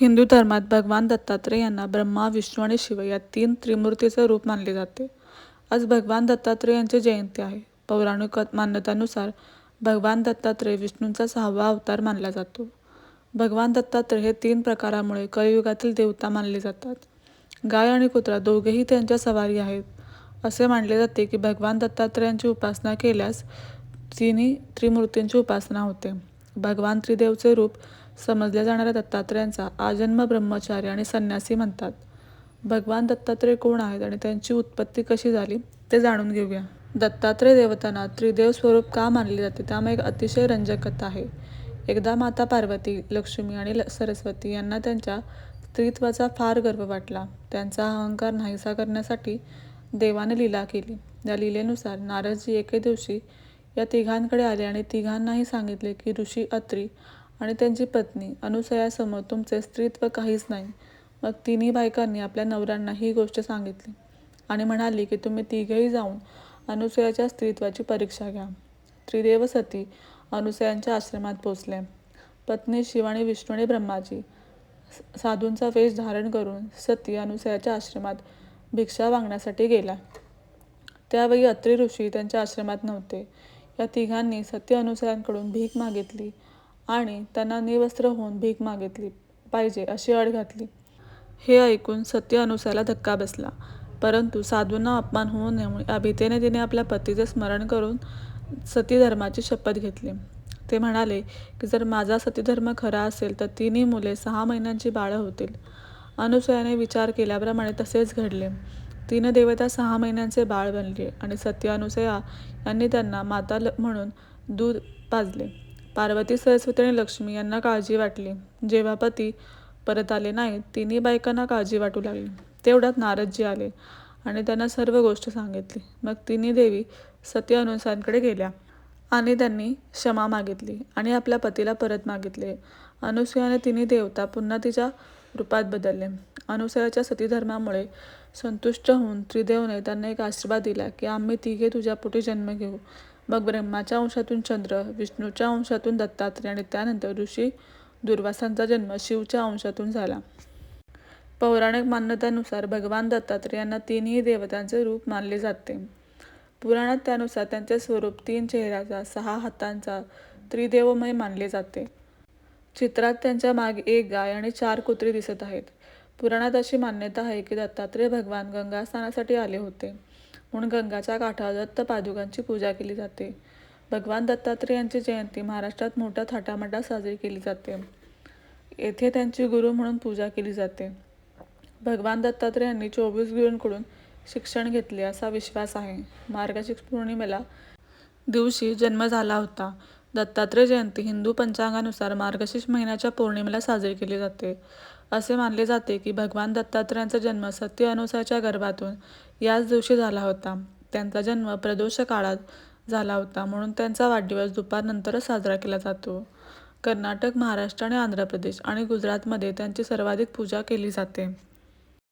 हिंदू धर्मात भगवान दत्तात्रय यांना ब्रह्मा विष्णू आणि शिव या तीन त्रिमूर्तीचे रूप मानले जाते. आज भगवान दत्तात्रय यांची जयंती आहे. पौराणिक मान्यतानुसार भगवान दत्तात्रय विष्णूंचा सहावा अवतार मानला जातो. भगवान दत्तात्रय हे तीन प्रकारामुळे कलियुगातील देवता मानले जातात. गाय आणि कुत्रा दोघेही त्यांच्या सवारी आहेत. असे मानले जाते की भगवान दत्तात्रयांची उपासना केल्यास तिन्ही त्रिमूर्तींची उपासना होते. भगवान त्रिदेवचे रूप समजल्या जाणाऱ्या दत्तात्रयांचा आजन्म ब्रह्मचारी आणि संन्यासी म्हणतात. भगवान दत्तात्रय कोण आहेत आणि त्यांची उत्पत्ती कशी झाली ते जाणून घेऊया. दत्तात्रय देवतांना त्रिदेव स्वरूप का मानले जाते त्यामुळे एक अतिशय रंजक कथा आहे. एकदा माता पार्वती लक्ष्मी आणि सरस्वती यांना त्यांच्या स्त्रीत्वाचा फार गर्व वाटला. त्यांचा अहंकार नाहीसा करण्यासाठी देवाने लीला केली. या लीलेनुसार नारदजी एके दिवशी या तिघांकडे आले आणि तिघांनाही सांगितले की ऋषी अत्री आणि त्यांची पत्नी अनुसयासमोर तुमचे स्त्रीत्व काहीच नाही. मग तिन्ही बायकांनी आपल्या नवऱ्यांना ही गोष्ट सांगितली आणि म्हणाली की तुम्ही तिघेही जाऊन अनुसयाच्या स्त्रीत्वाची परीक्षा घ्या. त्रिदेव सती अनुसयांच्या आश्रमात पोचले. पत्नी शिव आणि विष्णू आणि ब्रह्माजी साधूंचा वेश धारण करून सती अनुसयाच्या आश्रमात भिक्षा मागण्यासाठी गेला त्यावेळी अत्री ऋषी त्यांच्या आश्रमात नव्हते. या तिघांनी सत्य अनुसरांकडून भीक मागितली आणि त्यांना निवस्त्र होऊन भीक मागितली पाहिजे अशी अड घातली. हे ऐकून सत्य अनुसयाला धक्का बसला. परंतु साधूंना अपमान होऊ नये या भीतीने तिने आपल्या पतीचे स्मरण करून सतीधर्माची शपथ घेतली. ते म्हणाले की जर माझा सतीधर्म खरा असेल तर तिन्ही मुले सहा महिन्यांची बाळं होतील. अनुसयाने विचार केल्याप्रमाणे तसेच घडले. तीन देवता सहा महिन्यांचे बाळ बनले आणि सत्यानुसया यांनी त्यांना माता म्हणून दूध पाजले. पार्वती सरस्वती आणि लक्ष्मी यांना काळजी वाटली. जेव्हा पती परत आले नाहीत तिन्ही बायकांना काळजी वाटू लागली. तेवढ्यात नारदजी आले आणि त्यांना सर्व गोष्ट सांगितली. मग तिन्ही देवी सत्य अनुसांकडे गेल्या आणि त्यांनी क्षमा मागितली आणि आपल्या पतीला परत मागितले. अनुसयाने तिन्ही देवता पुन्हा तिच्या रूपात बदलले. अनुसयाच्या सतीधर्मामुळे संतुष्ट होऊन त्रिदेवने त्यांना एक आशीर्वाद दिला की आम्ही तिघे तुझ्या पोटी जन्म घेऊ. मग ब्रह्माच्या अंशातून चंद्र विष्णूच्या अंशातून दत्तात्रय आणि त्यानंतर ऋषी दुर्वासांचा जन्म शिवच्या अंशातून झाला. पौराणिक मान्यतेनुसार भगवान दत्तात्रय यांना तीनही देवतांचे रूप मानले जाते. पुराणात त्यानुसार त्यांचे स्वरूप तीन चेहऱ्याचा सहा हातांचा त्रिदेवमय मानले जाते. चित्रात त्यांच्या मागे एक गाय आणि चार कुत्री दिसत आहेत. पुराणात अशी मान्यता आहे की दत्तात्रय भगवान गंगा स्नानासाठी आले होते. म्हणून गंगाच्या काठावर दत्त पादुकांची पूजा केली जाते. भगवान दत्तात्रय यांची जयंती महाराष्ट्रात मोठ्या थाटामाटात साजरी केली जाते. येथे त्यांची गुरु म्हणून पूजा केली जाते. भगवान दत्तात्रय यांनी चोवीस गुरूंकडून शिक्षण घेतले असा विश्वास आहे. मार्गशीर्ष पौर्णिमेला दिवशी जन्म झाला होता. दत्तात्रय जयंती हिंदू पंचांगानुसार मार्गशीर्ष महिन्याच्या पौर्णिमेला साजरी केली जाते. असे मानले जाते की भगवान दत्तात्रयांचा जन्म सत्य अनुसाच्या गर्भातून याच दिवशी झाला होता. त्यांचा जन्म प्रदोष काळात झाला होता म्हणून त्यांचा वाढदिवस दुपारनंतरच साजरा केला जातो. कर्नाटक महाराष्ट्र आणि आंध्र प्रदेश आणि गुजरातमध्ये त्यांची सर्वाधिक पूजा केली जाते.